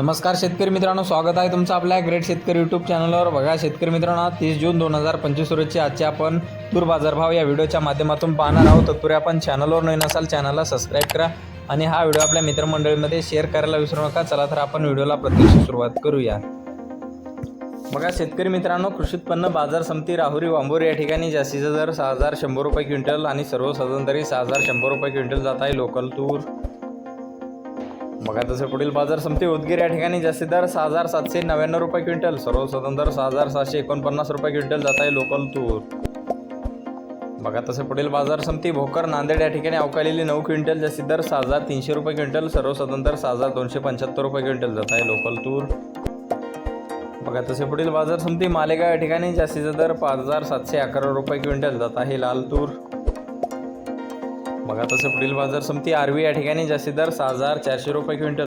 नमस्कार शेतकरी मित्रांनो स्वागत आहे तुमचं आपल्या ग्रेट शेतकरी यूट्यूब चॅनलवर बघा शेतकरी मित्रांनो तीस जून दोन हजार पंचवीस रोजची आजचे आपण तूर बाजारभाव या व्हिडिओच्या माध्यमातून पाहणार आहोत. तत्पूर्वी आपण चॅनलवर नवीन असाल चॅनलला सबस्क्राईब करा आणि हा व्हिडिओ आपल्या मित्रमंडळीमध्ये शेअर करायला विसरू नका. चला तर आपण व्हिडिओला प्रत्यक्ष सुरुवात करूया. बघा शेतकरी मित्रांनो कृषी उत्पन्न बाजार समिती राहुरी वांबोरी या ठिकाणी जास्तीचा दर सहा हजार शंभर रुपये क्विंटल आणि सर्वसाधारण तरी सहा हजार शंभर रुपये क्विंटल जात आहे. लोकल तूर बघा तसे पुढील बाजार समिती उदगीर या ठिकाणी जास्ती दर सहा हजार सातशे नव्याण्णव रुपये क्विंटल. सर्व स्वतंत्र सहा हजार सहाशे एकोणपन्नास रुपये क्विंटल जात आहे लोकल तूर. बघा तसे पुढील बाजार समिती भोकर नांदेड या ठिकाणी अवकालेली नऊ क्विंटल जास्तीत दर सहा हजार तीनशे रुपये क्विंटल सर्व स्वतंत्र सहा हजार दोनशे पंच्याहत्तर रुपये क्विंटल जात आहे लोकल तूर. बघा तसे पुढील बाजार समिती मालेगाव या ठिकाणी जास्तीचा दर पाच हजार सातशे अकरा रुपये क्विंटल जात आहे लाल तूर. बघा तसे पुढील बाजार समिती आरवी या ठिकाणी जास्तीत दर सहा हजार चारशे रुपये क्विंटल